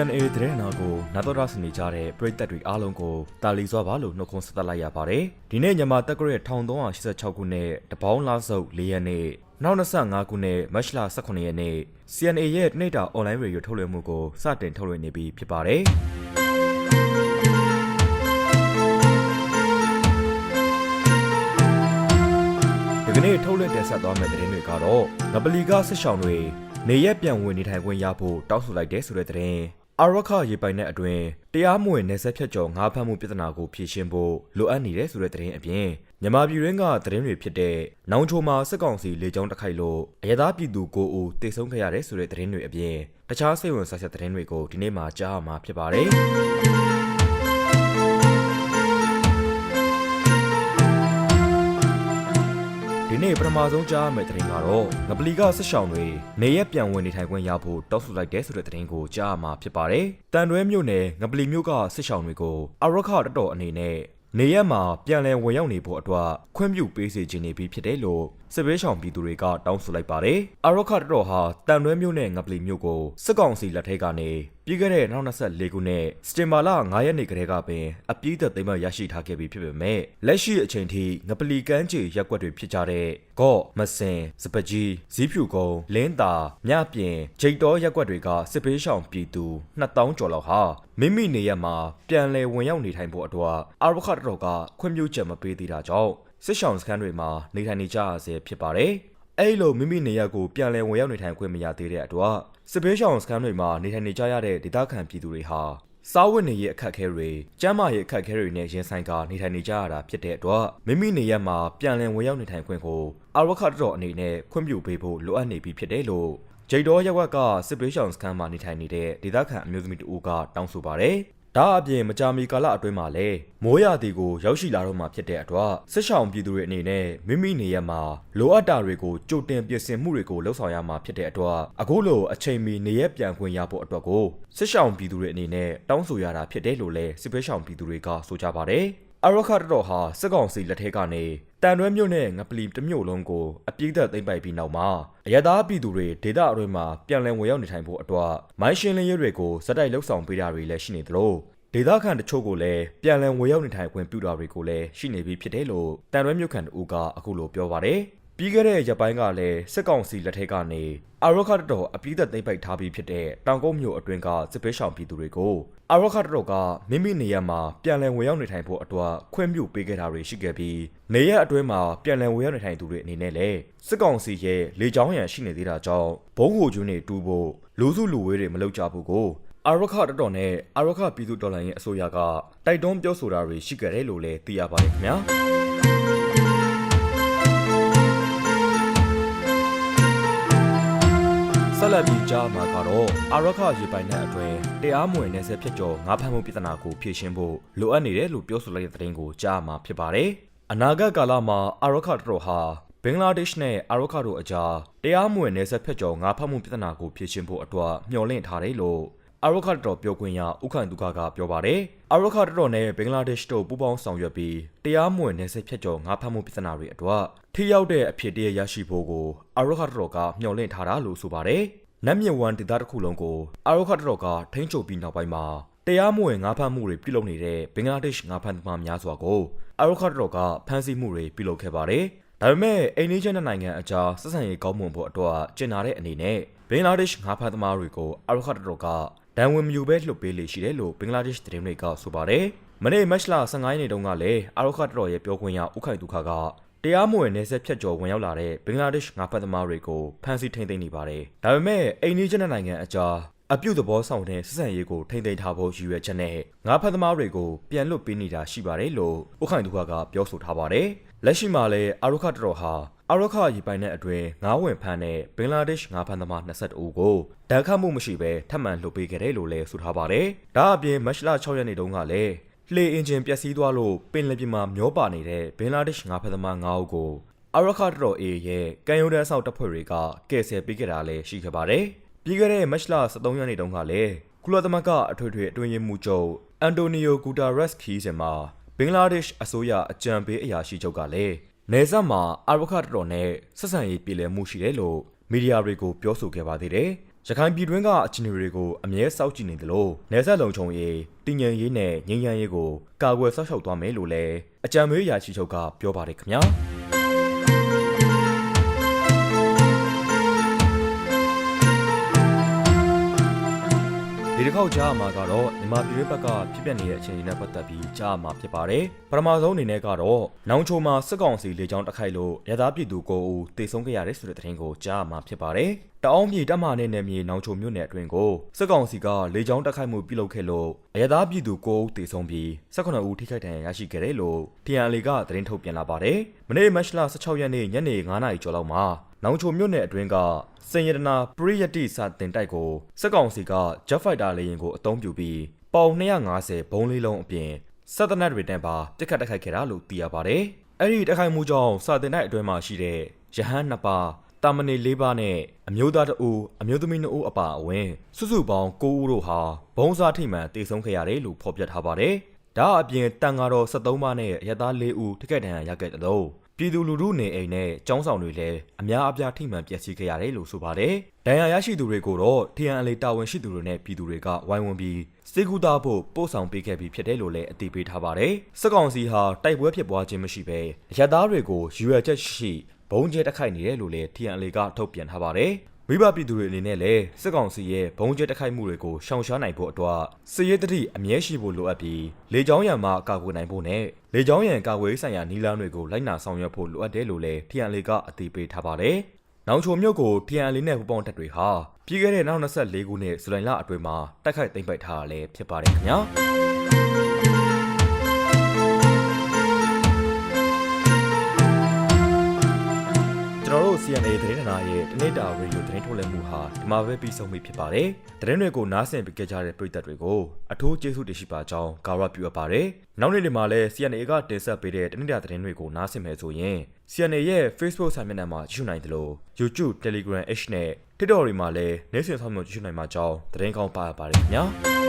CNA သတင်းနာကိုနာတော်ရစနေကြတဲ့ပြည်သက်တွေအားလုံးကိုတာလီစွာပါလို့နှုတ်ခွန်းဆက်သလိုက်ရပါတယ်။ဒီနေ့ညမှာတက်ကြရဲ့1386ခုနှစ်တပေါင်းလားစုပ်၄ရက်နေ့နောက်25ခုနှစ်မတ်လ18ရက်နေ့ CNA ရဲ့တနေ့တာ online radio ထုတ်လွှင့်မှုကိုစတင်ထုတ်လွှင့်နေပြီဖြစ်ပါတယ်။ဒီကနေ့ထုတ်လွှင့်တင်ဆက်သွားမယ့်သတင်းတွေကတော့ငပလီကဆစ်ဆောင်တွေနေရက်ပြန်ဝင်နေထိုင်ခွင့်ရဖို့တောင်းဆိုလိုက်တဲ့ဆိုတဲ့သတင်း အာရခရေပိုင်တဲ့အတွင်းတရားမဝင်နေဆက်ဖြတ်ကျော်ငါးဖမ်းမှုပြဿနာကိုဖြေရှင်းဖို့လိုအပ်နေတဲ့ဆိုတဲ့သတင်းအပြင်မြန်မာပြည်ရင်းကသတင်းတွေဖြစ်တဲ့နောင်ချိုမှာစစ်ကောင်စီလေကြောင်းတစ်ခိုက်လို့အရသာပြည်သူကိုဦးတေဆုံးခဲ့ရတဲ့ဆိုတဲ့သတင်းတွေအပြင်တခြားစိတ်ဝင်စားစရာသတင်းတွေကိုဒီနေ့မှကြားရမှာဖြစ်ပါတယ် နေ့ပထမဆုံးကြားရမယ့်သတင်းကတော့ငပလီကဆက်ဆောင်တွေနေရက်ပြန်ဝင်နေထိုင်ခွင့်ရဖို့တောင်းဆိုလိုက်တဲ့ဆိုတဲ့သတင်းကိုကြားရမှာဖြစ်ပါတယ်။တန်တွဲမြို့နယ်ငပလီမြို့ကဆက်ဆောင်တွေကိုအရခတတော်အနေနဲ့နေရက်မှာပြန်လည်ဝင်ရောက်နေဖို့အတွက်ခွင့်ပြုပေးစေခြင်းနေပြီဖြစ်တယ်လို့စစ်ဘေးရှောင်ပြည်သူတွေကတောင်းဆိုလိုက်ပါတယ်။အရခတတော်ဟာတန်တွဲမြို့နယ်ငပလီမြို့ကိုစစ်ကောင်စီလက်ထက်ကနေပြီးခဲ့တဲ့2024ခုနှစ်စတင်ဘာလ9ရက်နေ့ကတည်းကပင်အပြည့်သက်သိမ်းမရရှိထားခဲ့ပြီဖြစ်ပေမဲ့လက်ရှိအချိန်ထိငပလီကမ်းခြေရက်ကွက်တွေဖြစ်ကြတဲ့ကော့မစင်စပကြီးဇီးဖြူကုန်းလင်းတာမြပြင်ဂျိတ်တော်ရက်ကွက်တွေကစစ်ပေးရှောင်ပြည်သူ2000ကျော်လောက်ဟာမိမိနေရက်မှာပြန်လည်ဝင်ရောက်နေထိုင်ဖို့အတွက်အာရခတ်တော်ကခွင့်ပြုချက်မပေးသေးတာကြောင့်စစ်ရှောင်စခန်းတွေမှာနေထိုင်နေကြရဆဲဖြစ်ပါတယ် အဲ့လိုမိမိနေရက်ကိုပြန်လည်ဝင်ရောက်နေထိုင်ခွင့်မရသေးတဲ့အတွက်စစ်ပေးရှောင်စခန်းတွေမှာနေထိုင်နေကြရတဲ့ဒေသခံပြည်သူတွေဟာစားဝတ်နေရေးအခက်အခဲတွေကျန်းမာရေးအခက်အခဲတွေနဲ့ရင်ဆိုင်ကနေထိုင်နေကြရတာဖြစ်တဲ့အတွက်မိမိနေရက်မှာပြန်လည်ဝင်ရောက်နေထိုင်ခွင့်ကိုအာရခတ်တော်အနေနဲ့ခွင့်ပြုပေးဖို့လိုအပ်နေပြီဖြစ်တယ်လို့ဂျိတ်တော်ရက်ဝက်ကစစ်ပေးရှောင်စခန်းမှာနေထိုင်နေတဲ့ဒေသခံအမျိုးသမီးတဦးကတောင်းဆိုပါတယ် ဒါအပြင်မကြာမီကာလအတွင်းမှာလည်းမိုးရာသီကိုရောက်ရှိလာတော့မှဖြစ်တဲ့အတွက်စစ်ဆောင်ပြည်သူတွေအနေနဲ့မိမိနေရက်မှာလိုအပ်တာတွေကိုကြိုတင်ပြင်ဆင်မှုတွေကိုလှုပ်ဆောင်ရမှာဖြစ်တဲ့အတွက်အခုလိုအချိန်မီနေရက်ပြန်ခွင့်ရဖို့အတွက်ကိုစစ်ဆောင်ပြည်သူတွေအနေနဲ့တောင်းဆိုရတာဖြစ်တယ်လို့လည်းစစ်ပေးဆောင်ပြည်သူတွေကဆိုကြပါတယ် အရခတ်တော်ဟာစစ်ကောင်စီလက်ထက်ကနေတန်တွဲမြို့နဲ့ငပလီတစ်မြို့လုံးကိုအပြည့်သက်သိမ်းပိုက်ပြီးနောက်မှာအရသာပြည်သူတွေဒေသအတွင်းမှာပြန်လည်ဝင်ရောက်နေထိုင်ဖို့အတွက်မိုင်းရှင်းလင်းရေးတွေကိုစက်တိုက်လှုပ်ဆောင်ပေးတာတွေလည်းရှိနေသလိုဒေသခံတချို့ကိုလည်းပြန်လည်ဝင်ရောက်နေထိုင်ခွင့်ပြုတာတွေကိုလည်းရှိနေပြီဖြစ်တယ်လို့တန်ရွဲမြို့ခံတို့ကအခုလိုပြောပါတယ်။ ပြီးခဲ့တဲ့ရက်ပိုင်းကလည်းစစ်ကောင်စီလက်ထက်ကနေအာရခတ်တော်အပြည့်သက်သိမ်းပိုက်ထားပြီးဖြစ်တဲ့တောင်ကုန်းမြို့အတွင်းကစစ်ပေးဆောင်ပြည်သူတွေကိုအာရခတ်တော်ကမိမိနေရက်မှာပြန်လည်ဝင်ရောက်နေထိုင်ဖို့အတွက်ခွင့်ပြုပေးခဲ့တာတွေရှိခဲ့ပြီးနေရက်အတွင်းမှာပြန်လည်ဝင်ရောက်နေထိုင်သူတွေအနေနဲ့လည်းစစ်ကောင်စီရဲ့လေကြောင်းရန်ရှိနေသေးတာကြောင့်ဘုံဟိုကျွန်းတွေတူဖို့လူစုလူဝေးတွေမလုပ်ကြဘူးကိုအာရခတတော်နဲ့အာရခပြည်သူတော်လှန်ရေးအစိုးရကတိုက်တွန်းပြောဆိုတာတွေရှိကြတယ်လို့လည်းသိရပါတယ်ခင်ဗျာ ဆက်လက်ပြီးကြားမှာကတော့အာရခရေပိုင်တဲ့အတွင်းတရားမဝင်နေဆက်ဖြစ်ကျော်ငါးဖမ်းမှုပြဿနာကိုဖြေရှင်းဖို့လိုအပ်နေတယ်လို့ပြောဆိုလိုက်တဲ့သတင်းကိုကြားမှာဖြစ်ပါတယ်အနာဂတ်ကာလမှာအာရခတော်ဟာဘင်္ဂလားဒေ့ရှ်နဲ့အာရခတို့အကြားတရားမဝင်နေဆက်ဖြစ်ကျော်ငါးဖမ်းမှုပြဿနာကိုဖြေရှင်းဖို့အတွက်မျှော်လင့်ထားတယ်လို့ အာရခတော်ပြောခွင့်ရဥခိုင်သူခကပြောပါတယ်အာရခတော်နဲ့ဘင်္ဂလားဒေ့ရှ်တို့ပူးပေါင်းဆောင်ရွက်ပြီးတရားမဝင်နေဆက်ဖြစ်ကျော်ငါးဖမ်းမှုပြဿနာတွေအတွက်ထိရောက်တဲ့အဖြစ်တရရရှိဖို့ကိုအာရခတော်ကမျှော်လင့်ထားတာလို့ဆိုပါတယ်နတ်မြဝန်ဒေသတစ်ခုလုံးကိုအာရခတော်ကထိန်းချုပ်ပြီးနောက်ပိုင်းမှာတရားမဝင်ငါးဖမ်းမှုတွေပြုလုပ်နေတဲ့ဘင်္ဂလားဒေ့ရှ်ငါးဖမ်းသမားများစွာကိုအာရခတော်ကဖမ်းဆီးမှုတွေပြုလုပ်ခဲ့ပါတယ်ဒါပေမဲ့အိန္ဒိယနိုင်ငံအကြားဆက်ဆံရေးကောင်းမွန်ဖို့အတွက်ကျင်နာတဲ့အနေနဲ့ဘင်္ဂလားဒေ့ရှ်ငါးဖမ်းသမားတွေကိုအာရခတော်က ဒဏ်ဝင်မယူဘဲလှုပ်ပေးလေရှိတယ်လို့ဘင်္ဂလားဒေ့ရှ်သတင်းတွေကဆိုပါတယ်။မနေ့မတ်လ15ရက်နေ့တုန်းကလည်းအာရခတော်ရဲ့ပြောခွင့်ရဥခိုင်ဒုခကတရားမဝင်နေဆက်ဖြတ်ကျော်ဝင်ရောက်လာတဲ့ဘင်္ဂလားဒေ့ရှ်ငါးဖက်သမားတွေကိုဖမ်းဆီးထိန်းသိမ်းနေပါတယ်။ဒါပေမဲ့အိန္ဒိယနိုင်ငံအကြားအပြုတ်သဘောဆောင်တဲ့စစ်စံရေးကိုထိန်းသိမ်းထားဖို့ရည်ရွယ်ချက်နဲ့ငါးဖက်သမားတွေကိုပြန်လွတ်ပေးနေတာရှိပါတယ်လို့ဥခိုင်ဒုခကပြောဆိုထားပါတယ်။လက်ရှိမှာလည်းအာရခတော်ဟာ အာရခရေပိုင်တဲ့အတွင်းငါးဝင်ဖမ်းတဲ့ဘင်္ဂလားဒေ့ရှ်ငါးဖမ်းသမား22ဦးကိုဒဏ်ခတ်မှုမရှိဘဲထပ်မံလွှတ်ပေးခဲ့တယ်လို့လည်းဆိုထားပါတယ်။ဒါအပြင်မတ်လ6ရက်နေ့တုန်းကလည်းလှေအင်ဂျင်ပျက်စီးသွားလို့ပင်လယ်ပြင်မှာမျောပါနေတဲ့ဘင်္ဂလားဒေ့ရှ်ငါးဖမ်းသမား9ဦးကိုအာရခတော်အေရဲ့ကံရိုးတန်းဆောက်တပ်ဖွဲ့တွေကကယ်ဆယ်ပေးခဲ့တာလည်းရှိခဲ့ပါတယ်။ပြီးခဲ့တဲ့မတ်လ13ရက်နေ့တုန်းကလည်းကုလသမဂ္ဂအထွေထွေအတွင်းရေးမှူးချုပ်အန်တိုနီယိုဂူတာရက်စ်ခီးစင်မှာဘင်္ဂလားဒေ့ရှ်အစိုးရအကြံပေးအရာရှိချုပ်ကလည်း နေဆက်မှာအာရခတော်နဲ့ဆက်ဆံရေးပြည်လည်မှုရှိတယ်လို့မီဒီယာတွေကိုပြောဆိုခဲ့ပါသေးတယ်။ရခိုင်ပြည်တွင်းကအခြေအနေတွေကိုအမြဲစောင့်ကြည့်နေသလိုနေဆက်လုံခြုံရေးတည်ငြိမ်ရေးနဲ့ငြိမ်းချမ်းရေးကိုကာကွယ်စောင့်ရှောက်သွားမယ်လို့လည်းအကြံပေးရာရှိချုပ်ကပြောပါတယ်ခင်ဗျာ ဒီတစ်ခေါက်ကြားမှာကတော့မြန်မာပြည်တွင်းဘက်ကဖြစ်ပျက်နေတဲ့အခြေအနေနဲ့ပတ်သက်ပြီးကြားမှာဖြစ်ပါတယ်ပထမဆုံးအနေနဲ့ကတော့နောင်ချိုမှာစစ်ကောင်စီလေကြောင်းတိုက်ခိုက်လို့ရသားပြည်သူ9ဦးတေဆုံးခဲ့ရတယ်ဆိုတဲ့သတင်းကိုကြားမှာဖြစ်ပါတယ်တအောင်းပြည်တပ်မနဲ့နယ်မြေနောင်ချိုမြို့နယ်အတွင်းကိုစစ်ကောင်စီကလေကြောင်းတိုက်ခိုက်မှုပြုလုပ်ခဲ့လို့ရသားပြည်သူ9ဦးတေဆုံးပြီး18ဦးထိခိုက်ဒဏ်ရာရရှိခဲ့တယ်လို့ TNL ကသတင်းထုတ်ပြန်လာပါတယ်မနေ့မတ်လ16ရက်နေ့ညနေ9:00နာရီကျော်လောက်မှာ နောင်ချိုမြို့နယ်အတွင်းကစင်ရတနာပရိယတိစာတင်တိုက်ကိုစစ်ကောင်စီက Jet Fighter လေယာဉ်ကိုအသုံးပြုပြီးပေါင်250ဘုံးလေးလုံးအပြင်စက်တနက်တွေတန်းပါတစ်ခတ်တိုက်ခိုက်ခဲ့တာလို့သိရပါတယ်။အဲ့ဒီတိုက်ခိုက်မှုကြောင့်စာတင်တိုက်အတွင်းမှာရှိတဲ့ရဟန်းနှစ်ပါးတာမဏေ၄ပါးနဲ့အမျိုးသားတအူအမျိုးသမီး2ဦးအပါအဝင်စုစုပေါင်း9ဦးတို့ဟာဘုံစားထိမှန်တေဆုံးခဲ့ရတယ်လို့ဖော်ပြထားပါတယ်။ဒါအပြင်တန်ဃာတော်73ပါးနဲ့ရသား4ဦးထိခိုက်ဒဏ်ရာရခဲ့တဲ့လို့ ပြည်သူလူထုနေအိမ်နဲ့ចောင်းဆောင်တွေလည်းအများအပြားထိမှန်ပျက်စီးခဲ့ရတယ်လို့ဆိုပါတယ်။ဒဏ်ရာရရှိသူတွေကိုတော့ TNL တာဝန်ရှိသူတွေနဲ့ပြည်သူတွေကဝိုင်းဝန်းပြီးစေကူတာဖို့ပို့ဆောင်ပေးခဲ့ပြီးဖြစ်တယ်လို့လည်းအသိပေးထားပါတယ်။စစ်ကောင်စီဟာတိုက်ပွဲဖြစ်ပွားခြင်းမရှိဘဲရသားတွေကိုရွေချက်ရှိဘုံကျဲတက်ခိုက်နေတယ်လို့လည်း TNL ကထုတ်ပြန်ထားပါတယ်။ မိဘပြည်သူတွေအနေနဲ့လည်းစစ်ကောင်စီရဲ့ဘုံကျဲတက်ခိုက်မှုတွေကိုရှောင်ရှားနိုင်ဖို့အတွက်စစ်ရေးတတိအမြဲရှိဖို့လိုအပ်ပြီးလေကြောင်းရန်မှကာကွယ်နိုင်ဖို့နဲ့လေကြောင်းရန်ကာကွယ်ဆိုင်ရာနည်းလမ်းတွေကိုလိုက်နာဆောင်ရွက်ဖို့လိုအပ်တယ်လို့လည်း TNL ကအသိပေးထားပါတယ်။နောင်ချိုမြို့ကို TNL နဲ့ပူးပေါင်းတပ်တွေဟာပြည်ခဲ့တဲ့နောက်24ခုနှစ်ဇူလိုင်လအတွင်းမှာတိုက်ခိုက်သိမ်းပိုက်ထားတာလည်းဖြစ်ပါတယ်ခင်ဗျာ။ CNA သတင်းဌာနရဲ့တနေ့တာရေဒီယိုသတင်းထုတ်လွှင့်မှုဟာဒီမှာပဲပြီးဆုံးပြီဖြစ်ပါတယ်။သတင်းတွေကိုနားဆင်ပေးကြတဲ့ပရိသတ်တွေကိုအထူးကျေးဇူးတင်ရှိပါကြောင်းကာဝပြုအပ်ပါတယ်။နောက်နေ့တွေမှာလည်း CNA ကတင်ဆက်ပေးတဲ့တနေ့တာသတင်းတွေကိုနားဆင်မယ်ဆိုရင် CNA ရဲ့ Facebook စာမျက်နှာမှာကြည့်ရှုနိုင်သလို YouTube, Telegram, H နဲ့ TikTok တွေမှာလည်းနေ့စဉ်ဆောင်မျိုးကြည့်ရှုနိုင်မှာကြောင်းသတင်းကောင်းပါရပါတယ်ခင်ဗျာ။